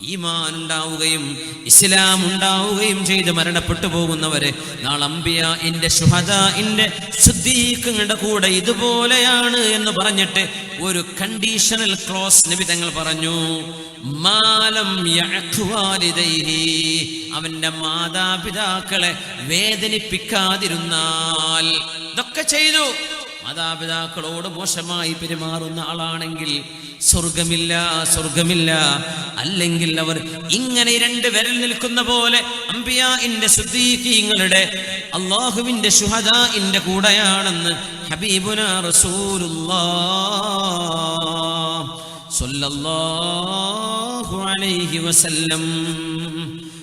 ഈമാൻ ഉണ്ടാവുകയും ഇസ്ലാം ഉണ്ടാവുകയും ചെയ്ത് മരണപ്പെട്ടു പോകുന്നവരെ നാളമ്പിയ ഇന്റെ ശുഹദ ഇന്റെ ശുദ്ധീക്കങ്ങളുടെ കൂടെ ഇതുപോലെയാണ് എന്ന് പറഞ്ഞിട്ട് ഒരു കണ്ടീഷണൽ ക്ലോസ് നിബിതങ്ങൾ പറഞ്ഞു മാലം. അവന്റെ മാതാപിതാക്കളെ വേദനിപ്പിക്കാതിരുന്നാൽ ഇതൊക്കെ ചെയ്തു മാതാപിതാക്കളോട് മോശമായി പെരുമാറുന്ന ആളാണെങ്കിൽ സ്വർഗമില്ല സ്വർഗമില്ല. അല്ലെങ്കിൽ അവർ ഇങ്ങനെ രണ്ട് വിരൽ നിൽക്കുന്ന പോലെ അമ്പിയാന്റെ ശുദ്ധീകങ്ങളുടെ അള്ളാഹുവിന്റെ ശുഹദ ഇന്റെ കൂടെയാണെന്ന് ഹബീബുന അലൈഹി വസല്ലം.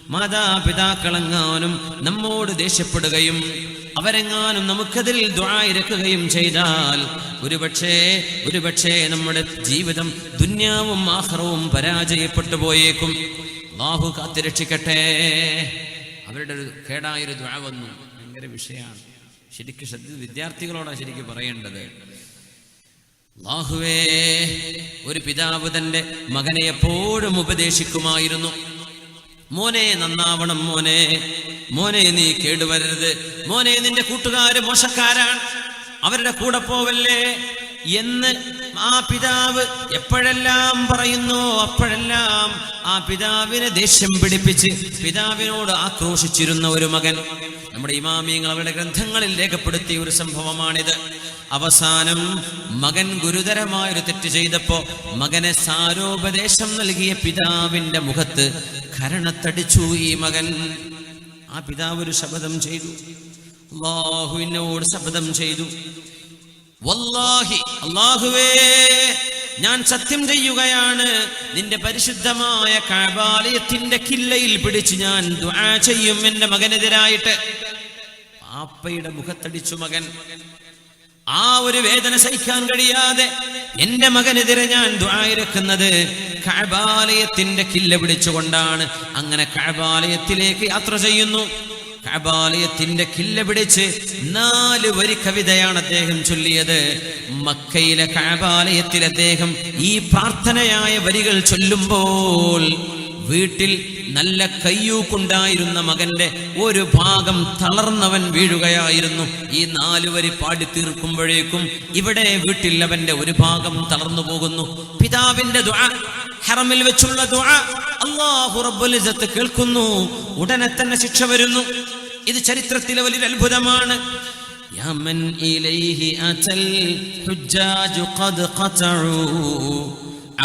മാതാപിതാക്കളെങ്ങാനും നമ്മോട് ദേഷ്യപ്പെടുകയും അവരെങ്ങാനും നമുക്കതിൽ ദ്വായിരക്കുകയും ചെയ്താൽ ഒരുപക്ഷേ ഒരുപക്ഷേ നമ്മുടെ ജീവിതം ദുന്യാവും ആഹ്റവും പരാജയപ്പെട്ടു പോയേക്കും. ബാഹു കാത്തിരക്ഷിക്കട്ടെ. അവരുടെ ഒരു കേടായൊരു ദ്വാ വന്നു. ഭയങ്കര വിഷയമാണ്. ശരിക്കും ശ്രദ്ധ വിദ്യാർത്ഥികളോടാണ് ശരിക്കും പറയേണ്ടത്. അല്ലാഹുവേ ഒരു പിതാവ് തന്റെ മകനെ എപ്പോഴും ഉപദേശിക്കുമായിരുന്നു. മോനെ നന്നാവണം മോനെ. മോനെ നീ കേടുവരരുത്. മോനെ നിന്റെ കൂട്ടുകാര് മോശക്കാരാണ്. അവരുടെ കൂടെ പോവല്ലേ എന്ന് ആ പിതാവ് എപ്പോഴെല്ലാം പറയുന്നു അപ്പോഴെല്ലാം ആ പിതാവിനെ ദേഷ്യം പിടിപ്പിച്ച് പിതാവിനോട് ആക്രോശിച്ചിരുന്ന ഒരു മകൻ. നമ്മുടെ ഇമാമിയങ്ങൾ അവരുടെ ഗ്രന്ഥങ്ങളിൽ രേഖപ്പെടുത്തിയ ഒരു സംഭവമാണിത്. അവസാനം മകൻ ഗുരുതരമായൊരു തെറ്റ് ചെയ്തപ്പോ മകനെ സാരോപദേശം നൽകിയ പിതാവിന്റെ മുഖത്ത് കരണത്തടിച്ചു ഈ മകൻ. ആ പിതാവ് ഒരു ശപഥം ചെയ്തു. അള്ളാഹുവിനോട് ശപഥം ചെയ്തു. വല്ലാഹി അള്ളാഹുവേ ഞാൻ സത്യം ചെയ്യുകയാണ്. നിന്റെ പരിശുദ്ധമായ കാബാലയത്തിന്റെ കില്ലയിൽ പിടിച്ച് ഞാൻ ദുആ ചെയ്യും എന്റെ മകനെതിരായിട്ട്. പാപ്പയുടെ മുഖത്തടിച്ചു മകൻ. ആ ഒരു വേദന സഹിക്കാൻ കഴിയാതെ എന്റെ മകനെതിരെ ഞാൻ ദ്വായിരക്കുന്നത് കഴബാലയത്തിന്റെ കില്ല പിടിച്ചുകൊണ്ടാണ്. അങ്ങനെ കഴബാലയത്തിലേക്ക് യാത്ര ചെയ്യുന്നു. കഴബാലയത്തിന്റെ കില്ല പിടിച്ച് നാല് വരി കവിതയാണ് അദ്ദേഹം ചൊല്ലിയത്. മക്കയിലെ കഴബാലയത്തിൽ അദ്ദേഹം ഈ പ്രാർത്ഥനയായ വരികൾ ചൊല്ലുമ്പോൾ വീട്ടിൽ നല്ല കയ്യൂക്കുണ്ടായിരുന്ന മകന്റെ ഒരു ഭാഗം തളർന്നവൻ വീഴുകയായിരുന്നു. ഈ നാലു വരി പാടി തീർക്കുമ്പോഴേക്കും ഇവിടെ വീട്ടിൽ അവന്റെ ഒരു ഭാഗം തളർന്നു പോകുന്നു. പിതാവിന്റെ ഹറമിൽ വെച്ചുള്ള അള്ളാഹുറബുലിസത്ത് കേൾക്കുന്നു. ഉടനെ തന്നെ ശിക്ഷ വരുന്നു. ഇത് ചരിത്രത്തിലെ വലിയൊരു അത്ഭുതമാണ്. യമൻ ഇലൈഹി അചൽ ഹുജ്ജാജു ഖദ് ഖതഉ.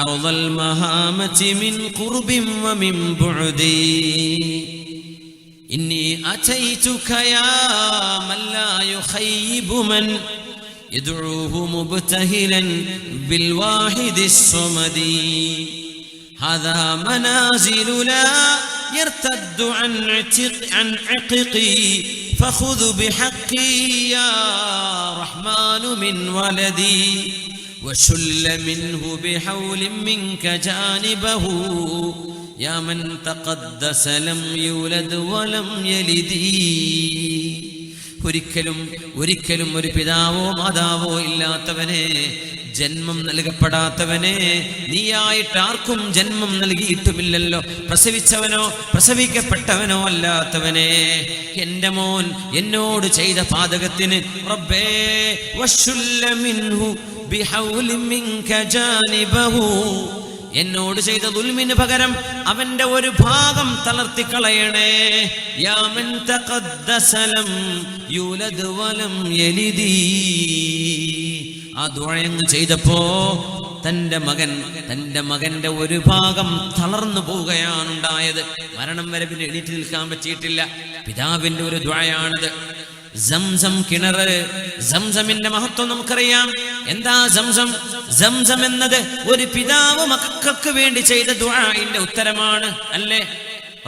عرض المهامة من قرب ومن بعد. إني أتيتك يا من لا يخيب من يدعوه مبتهلا بالواحد الصمد. هذا منازل لا يرتد عن عتق عن عققي. فخذ بحقي يا رحمن من ولدي. وشل منه بحول منك جانبه يا من تقدس لم يولد ولم يلد ഒരിക്കലും ഒരിക്കലും ഒരു പിതാവോ മാതാവോ ഇല്ലാത്തവനെ ജന്മം നൽകപ്പെടാത്തവനെ നീയായിട്ട് ആർക്കും ജന്മം നൽകിയിട്ടുമില്ലല്ലോ പ്രസവിച്ചവനോ പ്രസവിക്കപ്പെട്ടവനോ അല്ലാത്തവനെ എന്റെ മോൻ എന്നോട് ചെയ്ത പാതകത്തിന് റബ്ബേ വശുല്ല മിൻഹു ബിഹൗലിൻ മിൻക ജാനിബഹു എന്നോട് ചെയ്ത ദുൽമിന് പകരം അവന്റെ ഒരു ഭാഗം തളർത്തിക്കളയണേ. തഖദ്ദസലം വലം ആ ദുഴയങ്ങ് ചെയ്തപ്പോ തന്റെ മകൻ തന്റെ മകന്റെ ഒരു ഭാഗം തളർന്നു പോവുകയാണുണ്ടായത്. മരണം വരെ പിന്നെ എണീറ്റ് നിൽക്കാൻ പറ്റിയിട്ടില്ല. പിതാവിന്റെ ഒരു ദ്വയാണിത് സംസം കിണറ്. സംസമിന്റെ മഹത്വം നമുക്കറിയാം. എന്താ സംസം? സംസം എന്നത് ഒരു പിതാവ് മക്കൾക്ക് വേണ്ടി ചെയ്ത ദുആഇന്റെ ഉത്തരമാണ്. അല്ലേ?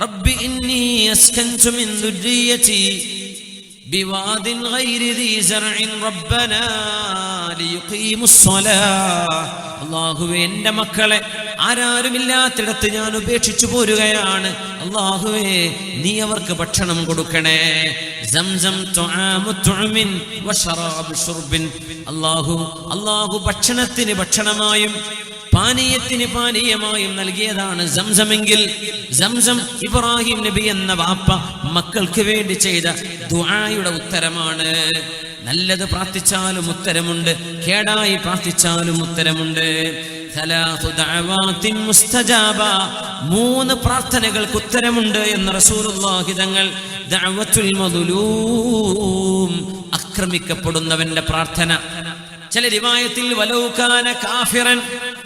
റബ്ബി ഇന്നി അസ്കൻതു മിൻ ദുർരിയതി بواد غير ذي زرع ربنا ليقيموا الصلاة അള്ളാഹുവെ എൻ്റെ മക്കളെ ആരാരുമില്ലാത്തിടത്ത് ഞാൻ ഉപേക്ഷിച്ചു പോരുകയാണ് അള്ളാഹുവേ നീ അവർക്ക് ഭക്ഷണം കൊടുക്കണേ സംസം തുആമു തുഅമിൻ വശറാബു ശുർബിൻ അള്ളാഹു അള്ളാഹു ഭക്ഷണത്തിന് ഭക്ഷണമായും പാനീയത്തിന് പാനീയമായും നൽകിയതാണ് സംസമെങ്കിൽ സംസം ഇബ്രാഹിം നബി എന്ന വാപ്പ മക്കൾക്ക് വേണ്ടി ചെയ്ത ദുആയുടെ ഉത്തരമാണ്. നല്ലത് പ്രാർത്ഥിച്ചാലും ഉത്തരമുണ്ട് കേടായി പ്രാർത്ഥിച്ചാലും ഉത്തരമുണ്ട്. മൂന്ന് പ്രാർത്ഥനകൾക്ക് ഉത്തരമുണ്ട് എന്ന് റസൂലുള്ളാഹി തങ്ങൾ ദഅവത്തുൽ പ്രാർത്ഥന. ചില രിവായത്തിൽ വലൗകാന കാഫിറൻ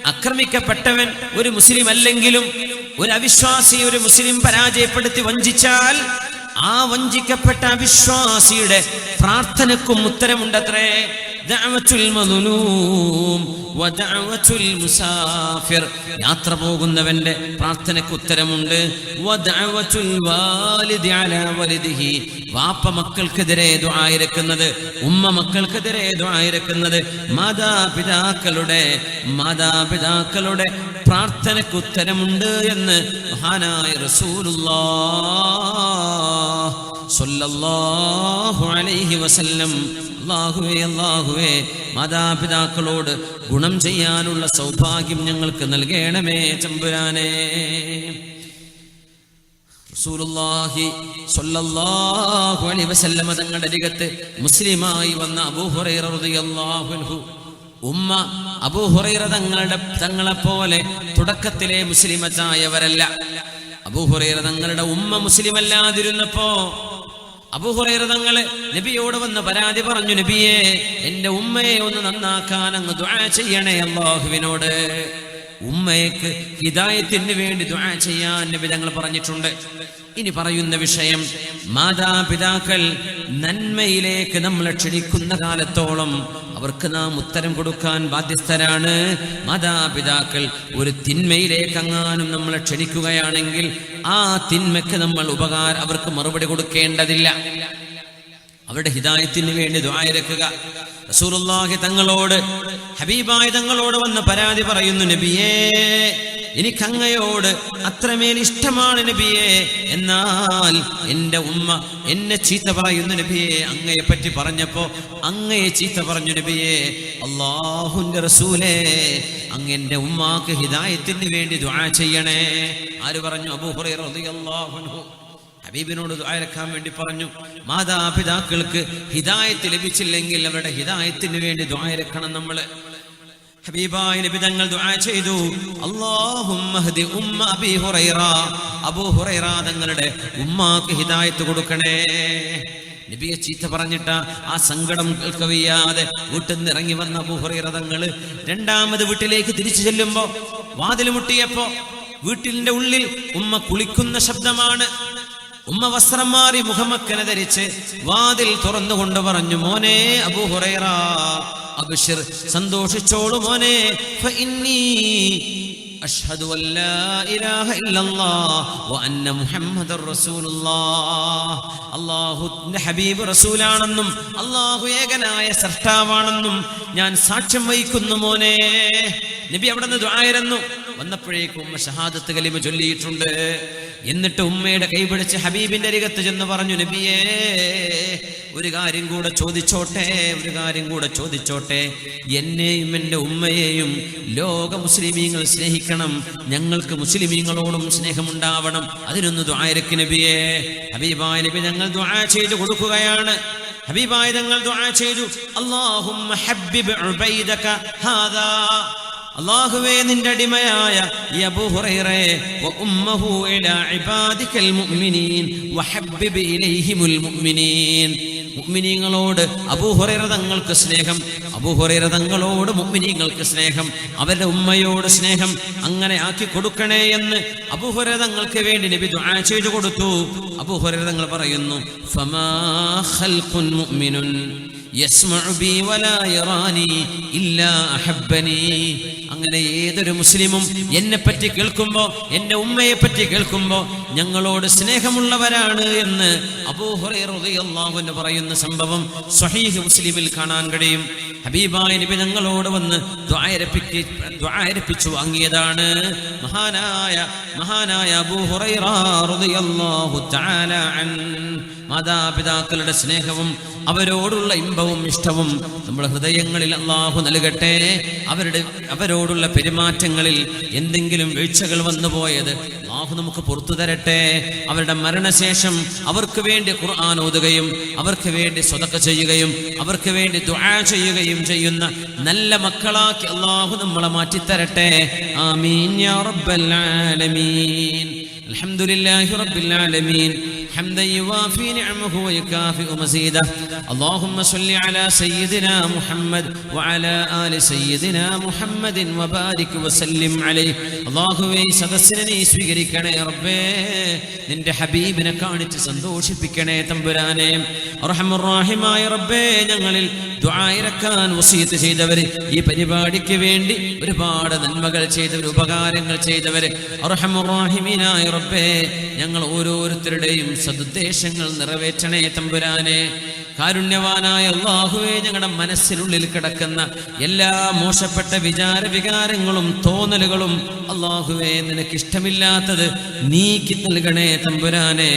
ആക്രമിക്കപ്പെട്ടവൻ ഒരു മുസ്ലിം അല്ലെങ്കിലും ഒരു അവിശ്വാസി ഒരു മുസ്ലിം പരാജയപ്പെടുത്തി വഞ്ചിച്ചാൽ ആ വഞ്ചിക്കപ്പെട്ട അവിശ്വാസിയുടെ പ്രാർത്ഥനക്കും ഉത്തരമുണ്ടത്രേ. യാത്ര പോകുന്നവന്റെ പ്രാർത്ഥനയ്ക്ക് ഉത്തരമുണ്ട്. വാപ്പ മക്കൾക്കെതിരെ ദുആയിരക്കുന്നത് ഉമ്മ മക്കൾക്കെതിരെ ദുആയിരക്കുന്നത് മാതാപിതാക്കളുടെ മാതാപിതാക്കളുടെ പ്രാർത്ഥനയ്ക്ക് ഉത്തരമുണ്ട് എന്ന് മഹാനായ റസൂലുള്ളാഹ് സ്വല്ലല്ലാഹു അലൈഹി വസല്ലം അല്ലാഹുവേ അള്ളാഹുവേ മാതാപിതാക്കളോട് ഗുണം ചെയ്യാനുള്ള സൗഭാഗ്യം ഞങ്ങൾക്ക് നൽകണമേ ചമ്പുരാനേ. റസൂലുള്ളാഹി സ്വല്ലല്ലാഹു അലൈഹി വസല്ലമ തങ്ങളുടെ അരികത്ത് മുസ്ലിമായി വന്ന അബൂഹുറൈറ റളിയല്ലാഹു അൻഹു ഉമ്മ അബൂഹുറൈറ തങ്ങളുടെ തങ്ങളെ പോലെ തുടക്കത്തിലെ മുസ്ലിമത്തായവരല്ല അബൂഹുറൈറ തങ്ങളുടെ ഉമ്മ മുസ്ലിമല്ലാതിരുന്നപ്പോ അബൂ ഹുറൈറ തങ്ങൾ നബിയോട് വന്ന് പരാതി പറഞ്ഞു നബിയെ എന്റെ ഉമ്മയെ ഒന്ന് നന്നാക്കാൻ അങ്ങ് ദുആ ചെയ്യണേ അള്ളാഹുവിനോട് ഉമ്മയ്ക്ക് ഹിദായത്തിന് വേണ്ടി ദുആ ചെയ്യാൻ നബി തങ്ങൾ പറഞ്ഞിട്ടുണ്ട്. ഇനി പറയുന്ന വിഷയം മാതാപിതാക്കൾ നന്മയിലേക്ക് നമ്മളെ ക്ഷണിക്കുന്ന കാലത്തോളം അവർക്ക് നാം ഉത്തരം കൊടുക്കാൻ ബാധ്യസ്ഥരാണ്. മാതാപിതാക്കൾ ഒരു തിന്മയിലേക്കങ്ങാനും നമ്മളെ ക്ഷണിക്കുകയാണെങ്കിൽ ആ തിന്മയ്ക്ക് നമ്മൾ ഉപകാരം അവർക്ക് മറുപടി കൊടുക്കേണ്ടതില്ല. അവരുടെ ഹിതായത്തിന് വേണ്ടി ദ്വായരക്കുക റസൂലുള്ളാഹി തങ്ങളോട് ഹബീബായ തങ്ങളോട് വന്ന പരാതി പറയുന്നു നബിയേ എനിക്ക് അങ്ങയോട് അത്രമേൽ ഇഷ്ടമാണ് നബിയെ. എന്നാൽ എന്റെ ഉമ്മ എന്നെ ചീത്ത പറയുന്നു നബിയെ. അങ്ങയെ പറ്റി പറഞ്ഞപ്പോ അങ്ങയെ ചീത്ത പറഞ്ഞു നബിയെ. അള്ളാഹുന്റെ റസൂലേ അങ്ങ് എന്റെ ഉമ്മാക്ക് ഹിദായത്തിന് വേണ്ടി ദുആ ചെയ്യണേ. ആര് പറഞ്ഞു? അബൂഹു റളിയല്ലാഹു ഹബീബിനോട് ദുആരക്കാൻ വേണ്ടി പറഞ്ഞു. മാതാപിതാക്കൾക്ക് ഹിദായത്ത് ലഭിച്ചില്ലെങ്കിൽ അവരുടെ ഹിദായത്തിന് വേണ്ടി ദുആരക്കണം നമ്മൾ. ഹബീബായ നബി തങ്ങൾ ദുആ ചെയ്തു. അല്ലാഹുമ്മ ഹദി ഉമ്മ അബീ ഹുറൈറ. അബൂ ഹുറൈറ തങ്ങളുടെ ഉമ്മാക്ക് ഹിദായത്ത് കൊടുക്കണേ. നബിയെ ചീത്ത പറഞ്ഞിട്ട ആ സങ്കടം കേൾക്കവയ്യാതെ വീട്ടിൽ നിന്ന് ഇറങ്ങി വന്ന അബൂ ഹുറൈറ തങ്ങൾ രണ്ടാമത് വീട്ടിലേക്ക് തിരിച്ചു ചെല്ലുമ്പോ വാതിൽ മുട്ടിയപ്പോ വീട്ടിലിന്റെ ഉള്ളിൽ ഉമ്മ കുളിക്കുന്ന ശബ്ദമാണ്. ഉമ്മ വസ്ത്രം മാറി മുഖമക്കനെ ധരിച്ച് വാതിൽ തുറന്നുകൊണ്ട് പറഞ്ഞു മോനെ അബൂ അബിഷിർ സന്തോഷിച്ചോളു മോനെ. അഷ്ഹദു ഇല്ലല്ലാഹ് വഅന്ന അല്ലാഹുവിന്റെ ഹബീബ് റസൂലാണെന്നും അല്ലാഹു ഏകനായ സൃഷ്ടാവാണെന്നും ഞാൻ സാക്ഷ്യം വഹിക്കുന്നു മോനെ. നബി അവിടെ നിന്ന് ദുആയിരുന്നു വന്നപ്പോഴേക്കും ഉമ്മ ഷഹാദത്ത് കലിമ ചൊല്ലിയിട്ടുണ്ട്. എന്നിട്ട് ഉമ്മയുടെ കൈപിടിച്ച് ഹബീബിന്റെ അരികത്ത് ചെന്ന് പറഞ്ഞു നബിയേ ഒരു കാര്യം കൂടെ ചോദിച്ചോട്ടെ ഒരു കാര്യം കൂടെ ചോദിച്ചോട്ടെ. എന്നെയും എന്റെ ഉമ്മയെയും ലോക മുസ്ലിമീങ്ങൾ സ്നേഹിക്കണം. ഞങ്ങൾക്ക് മുസ്ലിമീങ്ങളോടും സ്നേഹമുണ്ടാവണം. അതിനൊന്ന് ദ്വായരക്ക് നബിയേ. ഹബീബായ നബി ഞങ്ങൾ ദ്വാ ചെയ്ത് കൊടുക്കുകയാണ്. ഹബീബായ ഞങ്ങൾ ദ്വാ ചെയ്തു. അല്ലാഹുമ്മ ഹബ്ബിബ് ഉബൈദക ഹാദാ. അള്ളാഹുവേ നിന്റെ അടിമയായ ഈ അബൂഹുറൈറയെ, വ ഉമ്മഹു ഇലാ ഇബാദിക്കൽ മുഅ്മിനീൻ വഹബ്ബിബ് ഇലൈഹിമുൽ മുഅ്മിനീൻ. മുഅ്മിനീങ്ങളോട് അബൂ തങ്ങൾക്ക് സ്നേഹം അബൂഹുറൈറ തങ്ങളോട് മുഅ്മിനീങ്ങൾക്ക് സ്നേഹം അവരുടെ ഉമ്മയോട് സ്നേഹം അങ്ങനെ ആക്കി കൊടുക്കണേ എന്ന് അബൂഹുറൈറ തങ്ങൾക്ക് വേണ്ടി നബി ദുആ ചെയ്തു കൊടുത്തു. അബൂഹുറൈറ തങ്ങൾ പറയുന്നു ഫമാ ഖൽഖുൻ മുഅ്മിനുൻ. അങ്ങനെ ഏതൊരു മുസ്ലിമും എന്നെ പറ്റി കേൾക്കുമ്പോ എന്റെ ഉമ്മയെ പറ്റി കേൾക്കുമ്പോ ഞങ്ങളോട് സ്നേഹമുള്ളവരാണ് എന്ന് അബൂ ഹുറൈറ റളിയല്ലാഹു അൻഹു പറയുന്ന സംഭവം സ്വഹീഹ് മുസ്ലിമിൽ കാണാൻ കഴിയും. ഹബീബായ നബി ഞങ്ങളോട് വന്ന് ദ്വാരപ്പിച്ചു വാങ്ങിയതാണ്. മഹാനായ മഹാനായ അബൂ മാതാപിതാക്കളുടെ സ്നേഹവും അവരോടുള്ള ഇമ്പവും ഇഷ്ടവും നമ്മുടെ ഹൃദയങ്ങളിൽ അള്ളാഹു നൽകട്ടെ. അവരുടെ അവരോടുള്ള പെരുമാറ്റങ്ങളിൽ എന്തെങ്കിലും വീഴ്ചകൾ വന്നുപോയത് അള്ളാഹു നമുക്ക് പുറത്തു തരട്ടെ. അവരുടെ മരണശേഷം അവർക്ക് വേണ്ടി ഖുർആൻ ഓതുകയും അവർക്ക് വേണ്ടി സ്വതക്ക ചെയ്യുകയും അവർക്ക് വേണ്ടി ദുആ ചെയ്യുകയും ചെയ്യുന്ന നല്ല മക്കളാക്കി അള്ളാഹു നമ്മളെ മാറ്റിത്തരട്ടെ. ആമീൻ യാ റബ്ബൽ ആലമീൻ. അൽഹംദുലില്ലാഹി റബ്ബിൽ ആലമീൻ. حمدا يوافي نعمه ويكافئ مزيده اللهم صل على سيدنا محمد وعلى آل سيدنا محمد وبارك وسلم عليه അള്ളാഹുവേ സദസ്സിനെ നീ സ്വീകരിക്കണേ റബ്ബേ നിന്റെ ഹബീബിനെ കാണിച്ച് സന്തോഷിപ്പിക്കണേ തമ്പുരാനെ റഹമുറാഹിമായ റബ്ബേ ഞങ്ങളിൽ ദ്വായിരക്കാൻ വസീത്ത് ചെയ്തവര് ഈ പരിപാടിക്ക് വേണ്ടി ഒരുപാട് നന്മകൾ ചെയ്തവർ ഉപകാരങ്ങൾ ചെയ്തവര് അർഹമുറാഹിമീനായ റബ്ബേ ഞങ്ങൾ ഓരോരുത്തരുടെയും സദുദ്ദേശങ്ങൾ നിറവേറ്റണേ തമ്പുരാനെ. കാരുണ്യവാനായ അള്ളാഹുവെ ഞങ്ങളുടെ മനസ്സിനുള്ളിൽ കിടക്കുന്ന എല്ലാ മോശപ്പെട്ട വിചാര വികാരങ്ങളും തോന്നലുകളും അള്ളാഹുവെ നിനക്കിഷ്ടമില്ലാത്തത് നീക്കി നൽകണേ തമ്പുരാനെ.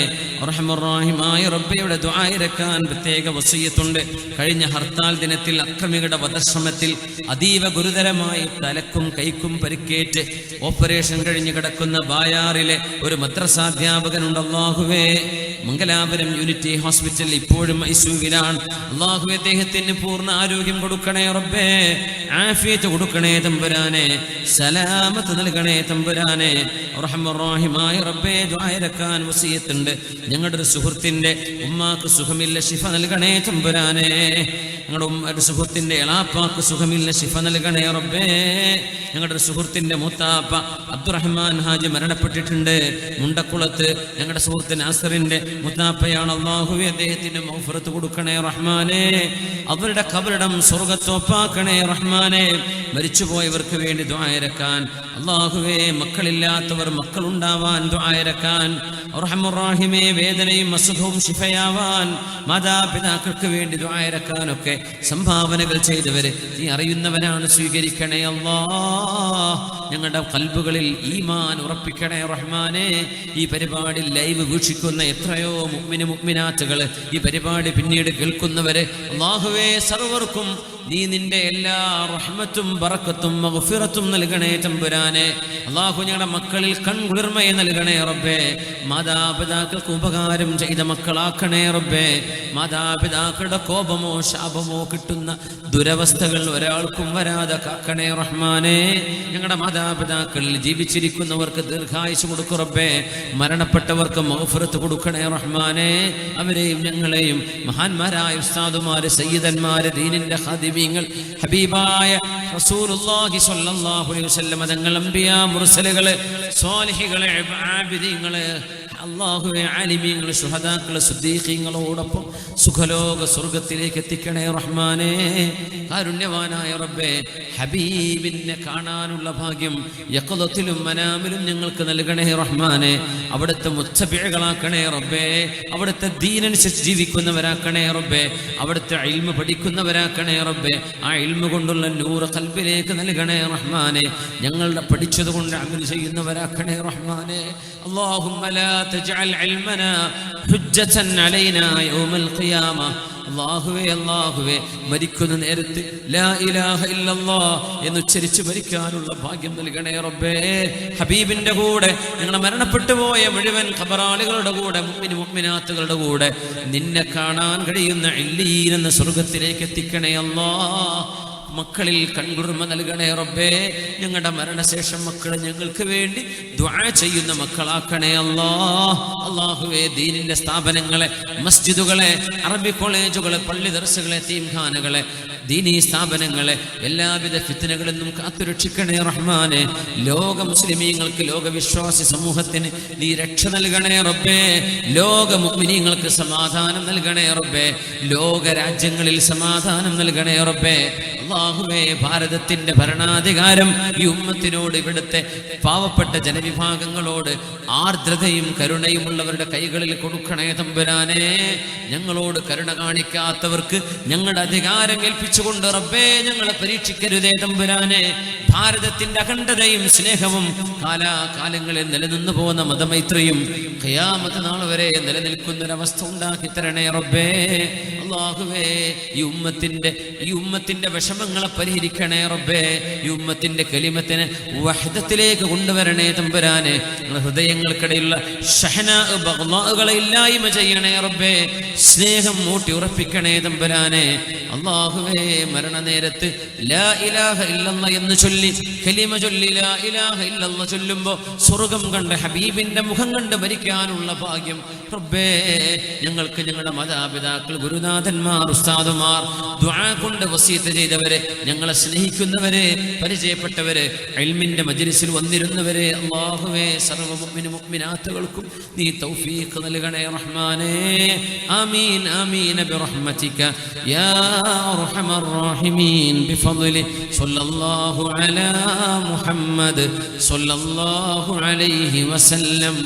റഹമുറാഹിമായ റബ്ബയുടെ ദ്വായിരക്കാൻ പ്രത്യേക വസീയത്തുണ്ട്. കഴിഞ്ഞ ഹർത്താൽ ദിനത്തിൽ അക്രമികളുടെ വധശ്രമത്തിൽ അതീവ ഗുരുതരമായി തലക്കും കൈക്കും പരിക്കേറ്റ് ഓപ്പറേഷൻ കഴിഞ്ഞ് കിടക്കുന്ന ബായാറിലെ ഒരു മദ്രസാധ്യാപകനുണ്ട് അള്ളാഹുവേ. മംഗലാപുരം യൂണിറ്റി ഹോസ്പിറ്റൽ ഇപ്പോഴും ഐസുവിലാണ് അള്ളാഹു അദ്ദേഹത്തിന് പൂർണ ആരോഗ്യം കൊടുക്കണേ റബ്ബേ. ആഫിയത്ത് കൊടുക്കണേ തമ്പുരാനെ. സലാമത്ത് നൽകണേ തമ്പുരാനെ. റഹ്മുറാഹിമായ റബ്ബേ ദ്വായരക്കാൻ വസീയത്തുണ്ട്. ഞങ്ങളുടെ ഒരു സുഹൃത്തിന്റെ ഉമ്മാക്ക് സുഖമില്ല ശിഫ നൽകണേ തമ്പുരാനെ. ഞങ്ങളുടെ ഉമ്മയുടെ സുഹൃത്തിന്റെ എളാപ്പാക്ക് സുഖമില്ല ശിഫ നൽകണേ റബ്ബേ. ഞങ്ങളുടെ ഒരു സുഹൃത്തിന്റെ മൂത്താപ്പ അബ്ദുറഹ്മാൻ ഹാജി മരണപ്പെട്ടിട്ടുണ്ട്. മുണ്ടക്കുളത്ത് ഞങ്ങളുടെ സുഹൃത്ത് നാസറിന്റെ മുത്താപ്പയാണ് അള്ളാഹുവെ അദ്ദേഹത്തിന് മൗഫറത്ത് കൊടുക്കണേ റഹ്മാനെ. അവരുടെ കബറിടം സ്വർഗത്തോപ്പാക്കണേ റഹ്മാനെ. മരിച്ചുപോയവർക്ക് വേണ്ടി ദ്വായരക്കാൻ അള്ളാഹുവെ മക്കളില്ലാത്തവർ മക്കളുണ്ടാവാൻ ദ്വായരക്കാൻ റഹമുറാഹിമെ വേദനയും അസുഖവും ശിഫയാവാൻ മാതാപിതാക്കൾക്ക് വേണ്ടി ദ്വായരക്കാനൊക്കെ സംഭാവനകൾ ചെയ്തവര് നീ അറിയുന്നവനാണ് സ്വീകരിക്കണേ അള്ളാ. ഞങ്ങളുടെ കൽബുകളിൽ ഈമാൻ ഉറപ്പിക്കണേ റഹ്മാനെ. ഈ പരിപാടി ലൈവ് വീക്ഷിക്കുന്ന എത്രയോ മുഗ്മിന് മുഗ്മിനാറ്റുകൾ ഈ പരിപാടി പിന്നീട് കേൾക്കുന്നവരെ. അള്ളാഹുവേ സർവർക്കും നീ നിന്റെ എല്ലാ റഹ്മത്തും ബറക്കത്തും മഹഫിറത്തും നൽകണേ തമ്പുരാനെ. അള്ളാഹു ഞങ്ങളുടെ മക്കളിൽ കൺകുളിർമയെ നൽകണേ റബ്ബേ. മാതാപിതാക്കൾക്ക് ഉപകാരം ചെയ്ത മക്കളാക്കണേ റബ്ബേ. മാതാപിതാക്കളുടെ കോപമോ ശാപമോ കിട്ടുന്ന ദുരവസ്ഥകൾ ഒരാൾക്കും വരാതെ കാക്കണേ റഹ്മാനെ. ഞങ്ങളുടെ മാതാപിതാക്കളിൽ ജീവിച്ചിരിക്കുന്നവർക്ക് ദീർഘായുസ് കൊടുക്കുറബേ മരണപ്പെട്ടവർക്ക് മൗഫറത്ത് കൊടുക്കണേ റഹ്മാനെ. അവരെയും ഞങ്ങളെയും മഹാന്മാരായ ഉസ്താദുമാര് സയ്യിദന്മാര് ദീനിന്റെ ഖാദിമീങ്ങൾ ഹബീബായ റസൂലുള്ളാഹി സ്വല്ലല്ലാഹു അലൈഹി വസല്ലം തങ്ങൾ അമ്പിയാ മുർസലുകൾ സ്വാലിഹികളെ ആബിദീങ്ങൾ അള്ളാഹുവെ ആലിമീങ്ങൾ സുഹദാക്കൾ സുദ്ദീഖിങ്ങളോടൊപ്പം സുഖലോക സ്വർഗത്തിലേക്ക് എത്തിക്കണേ റഹ്മാനെ. കാരുണ്യവാനായ റബ്ബെ ഹബീബിനെ കാണാനുള്ള ഭാഗ്യം യക്കുലത്തിലും മനാമിലും ഞങ്ങൾക്ക് നൽകണേ റഹ്മാനെ. അവിടുത്തെ മുച്ചപിഴകളാക്കണേ റബ്ബേ അവിടുത്തെ ദീനനുസരിച്ച് ജീവിക്കുന്നവരാക്കണേ റബ്ബേ അവിടുത്തെ അയിൽമ പഠിക്കുന്നവരാക്കണേ റബ്ബേ ആ ഇൽമ കൊണ്ടുള്ള നൂറ് കൽപ്പിലേക്ക് നൽകണേ റഹ്മാനെ. ഞങ്ങളുടെ പഠിച്ചതുകൊണ്ട് അമൽ ചെയ്യുന്നവരാക്കണേ റഹ്മാനെ. അള്ളാഹും تجعل علمنا حجة علينا يوم القيامة അള്ളാഹുവേ അള്ളാഹുവേ മരിക്കുന്ന നേരത്ത് ലാ ഇലാഹ ഇല്ലല്ലാ എന്ന് ഉച്ചരിച്ച് മരിക്കാനുള്ള ഭാഗ്യം നൽകണേ റബ്ബേ ഹബീബിന്റെ കൂടെ ഞങ്ങളെ മരണപ്പെട്ടു പോയ മുഴുവൻ ഖബറാളികളുടെ കൂടെ മുമ്മിന് മുമ്മിനാത്തുകളുടെ കൂടെ നിന്നെ കാണാൻ കഴിയുന്ന ഇല്ലീൻ എന്ന സ്വർഗത്തിലേക്ക് എത്തിക്കണേ അല്ലാ മക്കളിൽ കൺകുർമ നൽകണേ റബ്ബേ. ഞങ്ങളുടെ മരണശേഷം മക്കളെ ഞങ്ങൾക്ക് വേണ്ടി ദ്വാ ചെയ്യുന്ന മക്കളാക്കണേ അല്ലാ. അള്ളാഹുവേ ദീനിന്റെ സ്ഥാപനങ്ങളെ മസ്ജിദുകളെ അറബി കോളേജുകളെ പള്ളി ദർശകളെ തീംഖാനകളെ ദീനീ സ്ഥാപനങ്ങളെ എല്ലാവിധ ഫിത്തനകളിൽ നിന്നും കാത്തുരക്ഷിക്കണേ റഹ്മാനെ. ലോക മുസ്ലിമീങ്ങൾക്ക് ലോകവിശ്വാസി സമൂഹത്തിന് നീ രക്ഷ നൽകണേ റബ്ബേ. ലോക മുഗ്മിനീങ്ങൾക്ക് സമാധാനം നൽകണേ റബ്ബേ. ലോക രാജ്യങ്ങളിൽ സമാധാനം നൽകണേ റബ്ബേ. അള്ളാഹുവേ ഭാരതത്തിന്റെ ഭരണാധികാരം ഈ ഉമ്മത്തിനോട് ഇവിടുത്തെ പാവപ്പെട്ട ജനവിഭാഗങ്ങളോട് ആർദ്രതയും കരുണയും ഉള്ളവരുടെ കൈകളിൽ കൊടുക്കണേ തമ്പുരാനെ. ഞങ്ങളോട് കരുണ കാണിക്കാത്തവർക്ക് ഞങ്ങളുടെ അധികാരം ഏൽപ്പിച്ചു വെച്ചുകൊണ്ട് റബ്ബേ ഞങ്ങളെ പരീക്ഷിക്കരുതേ തമ്പുരാനെ. ഭാരതത്തിന്റെ അഖണ്ഡതയും സ്നേഹവും കാലാകാലങ്ങളിൽ നിലനിന്നു പോകുന്ന മതമൈത്രിയും ഖയാമത്ത് നാൾ വരെ നിലനിൽക്കുന്നൊരവസ്ഥ ഉണ്ടാക്കി തരണേ റബ്ബേ. അള്ളാഹുവേ ഈ ഉമ്മത്തിന്റെ ഈ ഉമ്മത്തിന്റെ വിഷമങ്ങളെ പരിഹരിക്കണേ റബ്ബേ. ഈ ഉമ്മത്തിന്റെ കലിമത്തിന് വഹദത്തിലേക്ക് കൊണ്ടുവരണേ തമ്പുരാനെ. ഹൃദയങ്ങൾക്കിടയിലുള്ള ഷഹന ബഗ്ലാകളെ ഇല്ലായ്മ ചെയ്യണേ റബ്ബേ. സ്നേഹം മൂട്ടി ഉറപ്പിക്കണേ തമ്പുരാനെ. അള്ളാഹുവേ മോനെ മരണനേരത്ത് ലാ ഇലാഹ എന്ന് ചൊല്ലി കലിമ ചൊല്ലി ലാ ഇലാഹ ഇല്ലെന്ന് ചൊല്ലുമ്പോൾ സ്വർഗം കണ്ട ഹബീബിന്റെ മുഖം കണ്ട് മരിക്കാനുള്ള ഭാഗ്യം. റബ്ബേ ഞങ്ങൾക്ക് ഞങ്ങളുടെ മാതാപിതാക്കൾ ഗുരുനാഥന്മാർ ഉസ്താദുമാർ കൊണ്ട് വസീത്ത് ചെയ്തവരെ ഞങ്ങളെ സ്നേഹിക്കുന്നവരെ പരിചയപ്പെട്ടവരെ അൽമിന്റെ മജ്ലിസിൽ വന്നിരുന്നവരെ അള്ളാഹുവേ സർവമിനാത്തുകൾക്കും നീ തൗഫീഖ് നൽകണേ റഹ്മാനേ. ആമീൻ ആമീൻ ബിറഹ്മതിക. യാ അർഹമ الراحمين بفضله. صلى الله على محمد. صلى الله عليه وسلم.